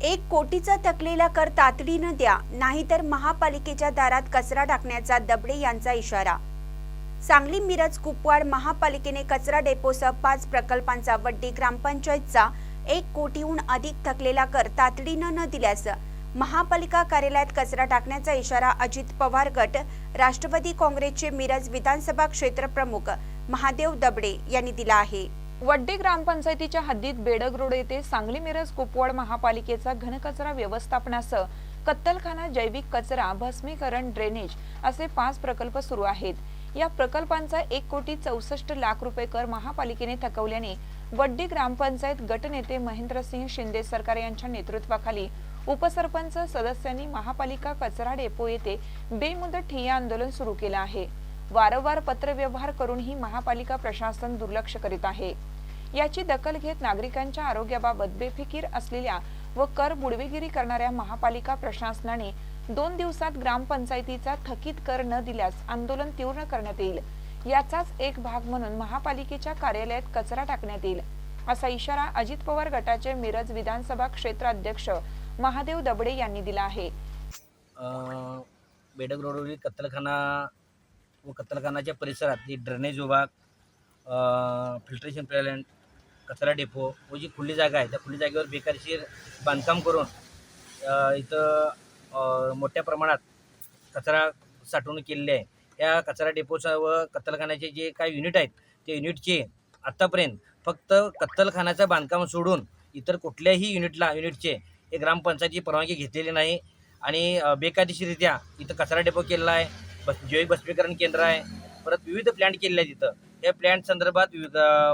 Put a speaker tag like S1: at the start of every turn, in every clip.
S1: एक कोटीचा थकलेला कर तातडीनं द्या नाहीतर महापालिकेच्या दारात कचरा टाकण्याचा दबडे यांचा इशारा. सांगली मिरज कुपवाड महापालिकेने कचरा डेपोसह पाच प्रकल्पांचा वड्डी ग्रामपंचायतचा एक कोटीहून अधिक थकलेला कर तातडीनं न दिल्यास महापालिका कार्यालयात कचरा टाकण्याचा इशारा अजित पवार गट राष्ट्रवादी काँग्रेसचे मिरज विधानसभा क्षेत्र प्रमुख महादेव दबडे यांनी दिला आहे.
S2: वड्डे ग्रामपंचायतीच्या हद्दीत बेडग रोड येथे सांगली मिरज कुपवाड महापालिकेचा घनकचरा व्यवस्थापनासह कत्तलखाना जैविक कचरा भस्मीकरण ड्रेनेज असे पाच प्रकल्प सुरू आहेत. या प्रकल्पांचा एक कोटी चौसष्ट लाख रुपये कर महापालिकेने थकवल्याने वड्डी ग्रामपंचायत गटनेते महेंद्रसिंह शिंदे सरकार यांच्या नेतृत्वाखाली उपसरपंच सदस्यांनी महापालिका कचरा डेपो येथे बेमुदत ठिय्या आंदोलन सुरू केलं आहे. वारंवार पत्रव्यवहार करूनही महापालिका प्रशासन दुर्लक्ष करीत आहे. याची दखल घेत नागरिकांच्या आरोग्याबाबत बेफिकीर असलेल्या व कर बुडवेगिरी करणाऱ्या महापालिका प्रशासनाने दोन दिवसात ग्रामपंचायतीचा थकीत कर न दिल्यास आंदोलन तीव्र करण्यात येईल. याचाच एक भाग म्हणून महापालिकेच्या कार्यालयात कचरा टाकण्यात येईल असा इशारा अजित पवार गटाचे मिरज विधानसभा क्षेत्र अध्यक्ष महादेव दबडे यांनी दिला आहे.
S3: अ, बेडग रोडवरील कत्तलखाना व कत्तलखानाच्या परिसरात ड्रेनेज विभाग फिल्ट्रेशन प्लॅन्ट कचरा डेपो व जी खुली जागा आहे त्या खुली जागेवर बेकायदेशीर बांधकाम करून इथं मोठ्या प्रमाणात कचरा साठवणूक केलेली आहे. या कचरा डेपोचा व कत्तलखान्याचे जे काही युनिट आहेत ते युनिटचे आत्तापर्यंत फक्त कत्तलखान्याचं बांधकाम सोडून इतर कुठल्याही युनिटला युनिटचे हे ग्रामपंचायतीची परवानगी घेतलेली नाही आणि बेकायदेशीररित्या इथं कचरा डेपो केलेला आहे बस जैविक भस्मीकरण केंद्र आहे परत विविध प्लॅन्ट केलेले आहेत इथं. या प्लॅन्ट संदर्भात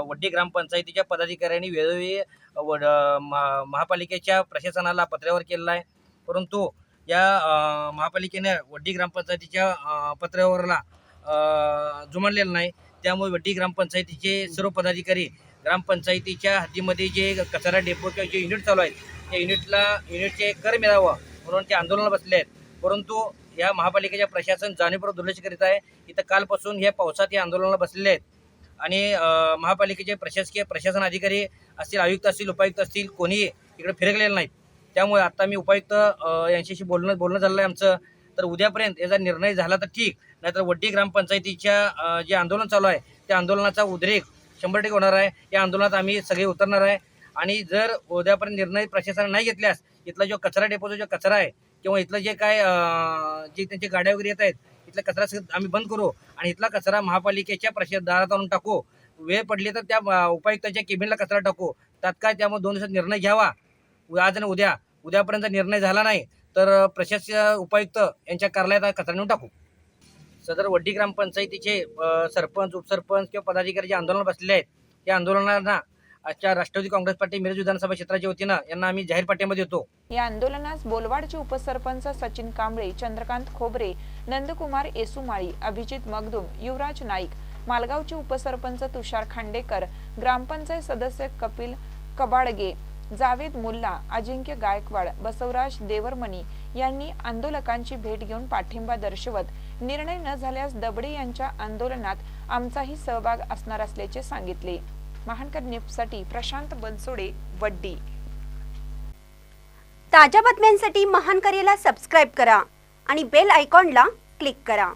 S3: वड्डी ग्रामपंचायतीच्या पदाधिकाऱ्यांनी वेळोवेळी वड महा- महापालिकेच्या प्रशासनाला पत्रावर केलेला आहे. परंतु या महापालिकेने वड्डी ग्रामपंचायतीच्या पत्रावरला जुमानलेलं नाही. त्यामुळे वड्डी ग्रामपंचायतीचे सर्व पदाधिकारी ग्रामपंचायतीच्या हद्दीमध्ये जे कचरा डेपो किंवा जे युनिट चालू आहेत त्या युनिटला युनिटचे कर मिळावं म्हणून ते आंदोलनाला बसले आहेत. परंतु या महापालिकेच्या प्रशासन जाणीवपूर्वक दुर्लक्ष करीत आहे. इथं कालपासून हे पावसात या आंदोलनाला बसलेले आहेत. आणि महापालिकेचे प्रशासकीय प्रशासन अधिकारी असतील आयुक्त असतील उपायुक्त असतील कोणीही इकडे फिरकलेले नाहीत. त्यामुळे आता मी उपायुक्त यांच्याशी बोलणं बोलणं झालं आहे आमचं. तर उद्यापर्यंत याचा निर्णय झाला तर ठीक. नाहीतर वड्डी ग्रामपंचायतीच्या जे आंदोलन चालू आहे त्या आंदोलनाचा उद्रेक शंभर टक्के होणार आहे. या आंदोलनात आम्ही सगळे उतरणार आहे. आणि जर उद्यापर्यंत निर्णय प्रशासनाने नाही घेतल्यास इथला जो कचरा डेपोचा जो कचरा आहे किंवा इथलं जे काय जे त्यांचे गाड्या वगैरे येत आहेत इथला कचरा आम्ही बंद करू आणि इथला कचरा महापालिकेच्या प्रशा दारात आणून टाकू. वेळ पडली तर त्या उपायुक्ताच्या केबिनला कचरा टाकू. तात्काळ त्यामुळे दोन दिवसात निर्णय घ्यावा. आज आणि उद्या. उद्यापर्यंत निर्णय झाला नाही तर प्रशासकीय उपायुक्त यांच्या कार्यालयात कचरा नेऊन टाकू. सदर वड्डी ग्रामपंचायतीचे सरपंच उपसरपंच किंवा पदाधिकारी जे आंदोलन बसलेले आहेत या आंदोलनांना आजच्या राष्ट्रवादी काँग्रेस पार्टी मिरज विधानसभा क्षेत्राच्या वतीनं यांना आम्ही जाहीर पाठिंबा देतो.
S2: या आंदोलनास बोलवाडचे उपसरपंच सचिन कांबळे चंद्रकांत खोबरे नंदकुमार येसुमाळी अभिजित मगदुम युवराज नाईक मालगावचे उपसरपंच तुषार खांडेकर ग्रामपंचायत सदस्य कपिल कबाडगे जावेद मुल्ला अजिंक्य गायकवाड बसवराज देवरमणी यांनी आंदोलकांची भेट घेऊन पाठिंबा दर्शवत निर्णय न झाल्यास दबडे यांच्या आंदोलनात आमचाही सहभाग असणार असल्याचे सांगितले. महानकर न्यूजसाठी प्रशांत बनसोडे वड्डी.
S1: ताज्या बातम्यांसाठी महानकरेला सबस्क्राईब करा आणि बेल आयकॉनला क्लिक करा.